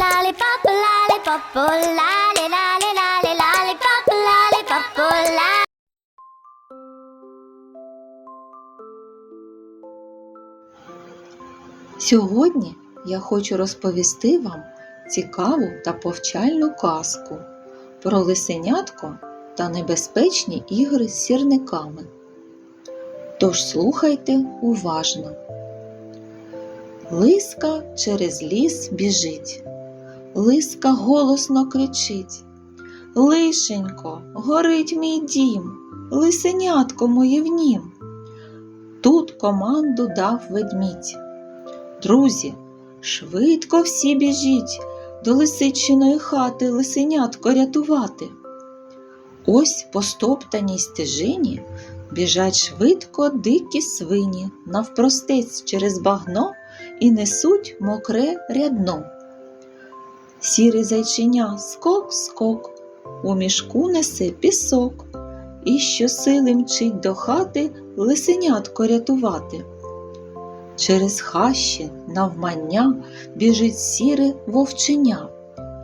lollipop, lollipop, lolly, lolly, lolly, lollipop, lollipop, lolly. Сьогодні я хочу розповісти вам цікаву та повчальну казку про лисенятко та небезпечні ігри з сірниками. Тож слухайте уважно. Лиска через ліс біжить, лиска голосно кричить. Лишенько, горить мій дім, лисенятко моє в нім. Тут команду дав ведмідь. Друзі, швидко всі біжіть до лисичиної хати лисенятко рятувати. Ось по стоптаній стежині біжать швидко дикі свині навпростець через багно і несуть мокре рядно. Сірий зайчиня скок-скок, у мішку несе пісок, і щосили мчить до хати лисенятко рятувати. Через хащі навмання біжить сіре вовченя,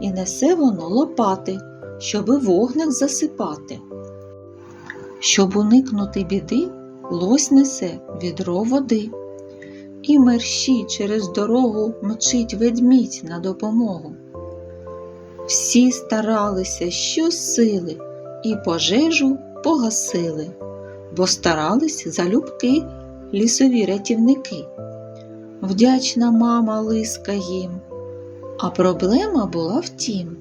і несе воно лопати, щоби вогник засипати. Щоб уникнути біди, лось несе відро води, і мерщій через дорогу мчить ведмідь на допомогу. Всі старалися щосили і пожежу погасили, бо старались залюбки лісові рятівники. Вдячна мама лиска їм. А проблема була в тім.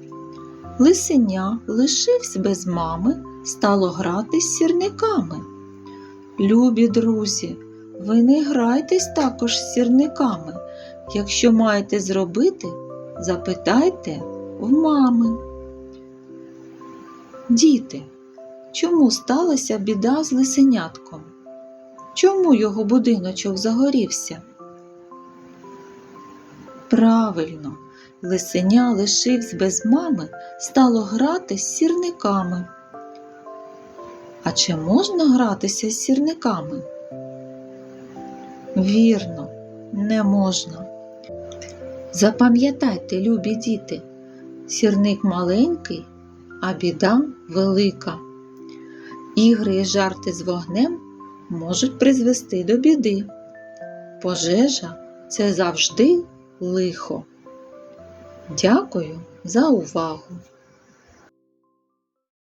Лисеня лишився без мами, стало грати з сірниками. Любі друзі, ви не грайтесь також з сірниками. Якщо маєте зробити, запитайте в мами. Діти, чому сталася біда з лисенятком? Чому його будиночок загорівся? Правильно, лисеня лишивсь без мами, стало грати з сірниками. А чи можна гратися з сірниками? Вірно, не можна. Запам'ятайте, любі діти, сірник маленький, а біда велика. Ігри і жарти з вогнем можуть призвести до біди. Пожежа це завжди лихо. Дякую за увагу!